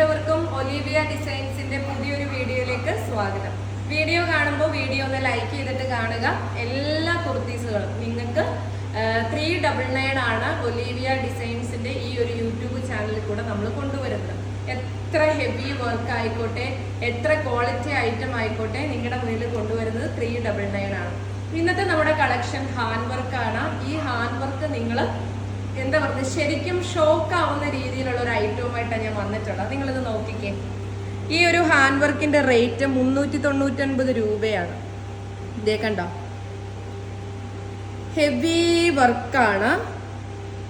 പ്രിയപ്പെട്ടവർക്കും ഒലീവിയ ഡിസൈൻസിന്റെ പുതിയൊരു വീഡിയോയിലേക്ക് സ്വാഗതം. വീഡിയോ കാണുമ്പോൾ വീഡിയോ ഒന്ന് ലൈക്ക് ചെയ്തിട്ട് കാണുക. എല്ലാ കുർത്തീസുകളും നിങ്ങൾക്ക് ത്രീ ഡബിൾ നയൻ ആണ് ഒലീവിയ ഡിസൈൻസിന്റെ ഈ ഒരു യൂട്യൂബ് ചാനലിൽ കൂടെ നമ്മൾ കൊണ്ടുവരുന്നത്. എത്ര ഹെവി വർക്ക് ആയിക്കോട്ടെ എത്ര ക്വാളിറ്റി ഐറ്റം ആയിക്കോട്ടെ നിങ്ങളുടെ മുന്നിൽ കൊണ്ടുവരുന്നത് ത്രീ ഡബിൾ നയൻ ആണ്. ഇന്നത്തെ നമ്മുടെ കളക്ഷൻ ഹാൻഡ് ആണ്. ഈ ഹാൻഡ് വർക്ക് നിങ്ങൾ എന്താ പറയുക ശരിക്കും ഷോക്ക് ആവുന്ന രീതിയിലുള്ള ഒരു ഐറ്റവുമായിട്ടാണ് ഞാൻ വന്നിട്ടുള്ളത്. നിങ്ങളിത് നോക്കിക്കേ. ഈ ഒരു ഹാൻഡ് വർക്കിന്റെ റേറ്റ് മുന്നൂറ്റി തൊണ്ണൂറ്റൊൻപത് രൂപയാണ്. ഇതേ കണ്ടോ. ഹെവി വർക്കാണ്.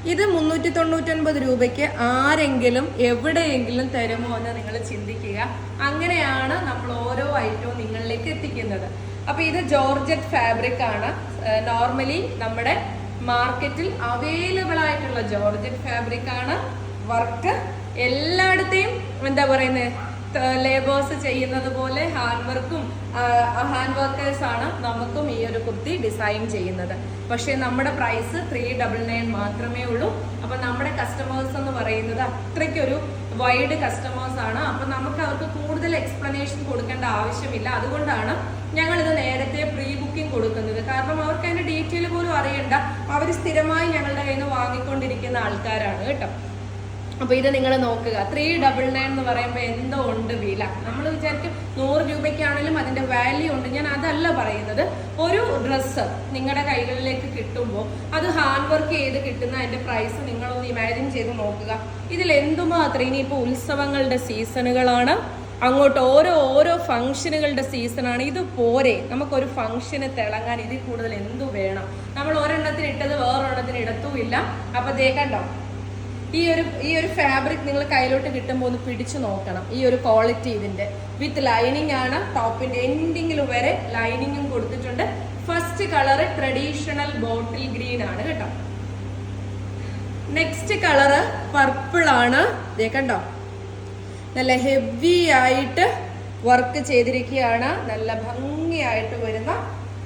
ഇത് മുന്നൂറ്റി തൊണ്ണൂറ്റൊൻപത് രൂപയ്ക്ക് ആരെങ്കിലും എവിടെയെങ്കിലും തരുമോ എന്ന് നിങ്ങൾ ചിന്തിക്കുക. അങ്ങനെയാണ് നമ്മൾ ഓരോ ഐറ്റവും നിങ്ങളിലേക്ക് എത്തിക്കുന്നത്. അപ്പൊ ഇത് ജോർജറ്റ് ഫാബ്രിക് ആണ്. നോർമലി നമ്മുടെ മാർക്കറ്റിൽ അവൈലബിൾ ആയിട്ടുള്ള ജോർജറ്റ് ഫാബ്രിക് ആണ്. വർക്ക് എല്ലായിടത്തെയും എന്താ പറയുന്നത് ലേബേഴ്സ് ചെയ്യുന്നത് പോലെ ഹാൻഡ് വർക്കും ഹാൻഡ് വർക്കേഴ്സ് ആണ് നമുക്കും ഈ ഒരു കുർത്തി ഡിസൈൻ ചെയ്യുന്നത്. പക്ഷേ നമ്മുടെ പ്രൈസ് ത്രീ ഡബിൾ നയൻ മാത്രമേ ഉള്ളൂ. അപ്പൊ നമ്മുടെ കസ്റ്റമേഴ്സ് എന്ന് പറയുന്നത് അത്രയ്ക്കൊരു വൈഡ് കസ്റ്റമേഴ്സ് ആണ്. അപ്പൊ നമുക്ക് അവർക്ക് കൂടുതൽ എക്സ്പ്ലനേഷൻ കൊടുക്കേണ്ട ആവശ്യമില്ല. അതുകൊണ്ടാണ് ഞങ്ങളിത് നേരത്തെ പ്രീ ബുക്കിംഗ് കൊടുക്കുന്നത്. കാരണം അവർക്ക് അതിന്റെ ഡീറ്റെയിൽ പോലും അറിയണ്ട. അവർ സ്ഥിരമായി ഞങ്ങളുടെ കയ്യിൽ നിന്ന് വാങ്ങിക്കൊണ്ടിരിക്കുന്ന ആൾക്കാരാണ് കേട്ടോ. അപ്പൊ ഇത് നിങ്ങൾ നോക്കുക. ത്രീ ഡബിൾ നയൻ എന്ന് പറയുമ്പോൾ എന്തോ ഉണ്ട് വില. നമ്മൾ വിചാരിക്കും നൂറ് രൂപയ്ക്കാണെങ്കിലും അതിന്റെ വാല്യൂ ഉണ്ട്. ഞാൻ അതല്ല പറയുന്നത്. ഒരു ഡ്രസ്സ് നിങ്ങളുടെ കൈകളിലേക്ക് കിട്ടുമ്പോൾ അത് ഹാൻഡ് വർക്ക് ചെയ്ത് കിട്ടുന്ന അതിന്റെ പ്രൈസ് നിങ്ങളൊന്ന് ഇമാജിൻ ചെയ്ത് നോക്കുക. ഇതിൽ എന്തുമാത്രം ഇനിയിപ്പോൾ ഉത്സവങ്ങളുടെ സീസണുകളാണ് അങ്ങോട്ട് ഓരോ ഓരോ ഫംഗ്ഷനുകളുടെ സീസണാണ് ഇത് പോരെ. നമുക്കൊരു ഫംഗ്ഷന് തിളങ്ങാൻ ഇതിൽ കൂടുതൽ എന്തു വേണം? നമ്മൾ ഒരെണ്ണത്തിന് ഇട്ടത് വേറൊരെണ്ണത്തിന് ഇടത്തുമില്ല. അപ്പൊ ദേ കണ്ടോ ഈ ഒരു ഈ ഒരു ഫാബ്രിക് നിങ്ങൾ കയ്യിലോട്ട് കിട്ടുമ്പോൾ ഒന്ന് പിടിച്ചു നോക്കണം. ഈ ഒരു ക്വാളിറ്റി ഇതിന്റെ. വിത്ത് ലൈനിങ് ആണ് ടോപ്പിന്റെ എൻഡിങ്ങിൽ വരെ ലൈനിങ്ങും കൊടുത്തിട്ടുണ്ട്. First colour traditional bottle green ആണ് കേട്ടോ. നെക്സ്റ്റ് കളറ് പർപ്പിൾ ആണ്. കണ്ടോ? നല്ല ഹെവി ആയിട്ട് വർക്ക് ചെയ്തിരിക്കുകയാണ്. നല്ല ഭംഗിയായിട്ട് വരുന്ന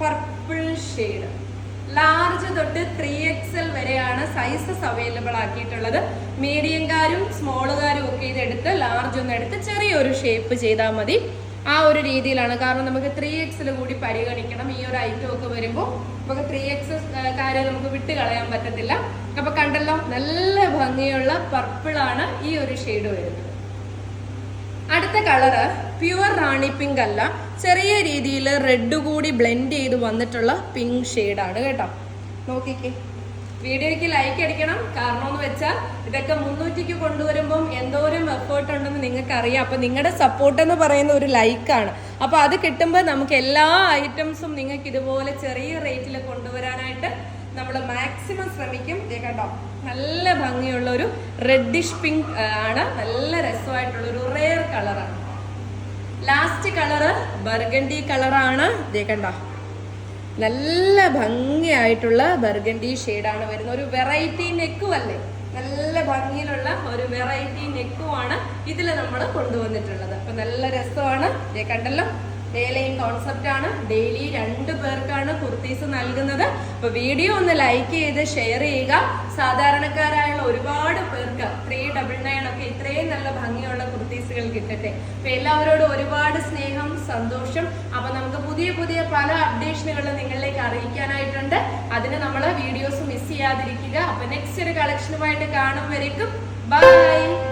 പർപ്പിൾ ഷെയ്ഡ് ലാർജ് തൊട്ട് ത്രീ എക്സ് എൽ വരെയാണ് സൈസസ് അവൈലബിൾ ആക്കിയിട്ടുള്ളത്. മീഡിയംകാരും സ്മോളുകാരും ഒക്കെ ഇതെടുത്ത് ലാർജ് ഒന്ന് എടുത്ത് ചെറിയൊരു ഷേപ്പ് ചെയ്താൽ മതി. ആ ഒരു രീതിയിലാണ്. കാരണം നമുക്ക് ത്രീ എക്സിൽ കൂടി പരിഗണിക്കണം. ഈ ഒരു ഐറ്റം ഒക്കെ വരുമ്പോൾ നമുക്ക് ത്രീ എക്സ് കാര്യം നമുക്ക് വിട്ട് കളയാൻ പറ്റത്തില്ല. അപ്പൊ കണ്ടല്ലോ നല്ല ഭംഗിയുള്ള പർപ്പിളാണ് ഈ ഒരു ഷെയ്ഡ് വരുന്നത്. അടുത്ത കളറ് പ്യുവർ റാണി പിങ്ക് അല്ല ചെറിയ രീതിയിൽ റെഡ് കൂടി ബ്ലെൻഡ് ചെയ്ത് വന്നിട്ടുള്ള പിങ്ക് ഷെയ്ഡാണ് കേട്ടോ. നോക്കിക്കേ. വീഡിയോയ്ക്ക് ലൈക്ക് അടിക്കണം. കാരണം എന്ന് വെച്ചാൽ ഇതൊക്കെ മുന്നൂറ്റിക്ക് കൊണ്ടുവരുമ്പം എന്തോരം എഫേർട്ട് ഉണ്ടെന്ന് നിങ്ങൾക്ക് അറിയാം അപ്പൊ നിങ്ങളുടെ സപ്പോർട്ട് എന്ന് പറയുന്ന ഒരു ലൈക്കാണ് അപ്പോൾ അത് കിട്ടുമ്പോൾ നമുക്ക് എല്ലാ ഐറ്റംസും നിങ്ങൾക്ക് ഇതുപോലെ ചെറിയ റേറ്റിൽ കൊണ്ടുവരാനായിട്ട് നമ്മൾ മാക്സിമം ശ്രമിക്കും. കേട്ടോ നല്ല ഭംഗിയുള്ള ഒരു റെഡിഷ് പിങ്ക് ആണ്. നല്ല രസമായിട്ടുള്ള ഒരു റെയർ കളറാണ് ലാസ്റ്റ് കളറ് ബർഗണ്ടി കളറാണ് കണ്ടോ. നല്ല ഭംഗിയായിട്ടുള്ള ബർഗണ്ടി ഷെയ്ഡാണ് വരുന്നത്. ഒരു വെറൈറ്റി നെക്കും അല്ലേ? നല്ല ഭംഗിയിലുള്ള ഒരു വെറൈറ്റി നെക്കുമാണ് ഇതിൽ നമ്മൾ കൊണ്ടുവന്നിട്ടുള്ളത്. അപ്പൊ നല്ല രസമാണ്. കണ്ടല്ലോ. ഡെയിലൈൻ കോൺസെപ്റ്റ് ആണ്. ഡെയിലി രണ്ട് പേർക്കാണ് കുർത്തീസ് നൽകുന്നത്. അപ്പൊ വീഡിയോ ഒന്ന് ലൈക്ക് ചെയ്ത് ഷെയർ ചെയ്യുക. സാധാരണക്കാരായുള്ള ഒരുപാട് പേർക്ക് ത്രീ ഡബിൾ നയൻ ഒക്കെ കുർത്തീസുകൾ കിട്ടട്ടെ. അപ്പൊ എല്ലാവരോടും ഒരുപാട് സ്നേഹം സന്തോഷം. അപ്പൊ നമുക്ക് പുതിയ പുതിയ പല അപ്ഡേഷനുകൾ നിങ്ങളിലേക്ക് അറിയിക്കാനായിട്ടുണ്ട്. അതിന് നമ്മൾ വീഡിയോസ് മിസ് ചെയ്യാതിരിക്കുക. അപ്പൊ നെക്സ്റ്റ് ഒരു കളക്ഷനുമായിട്ട് കാണും ബൈ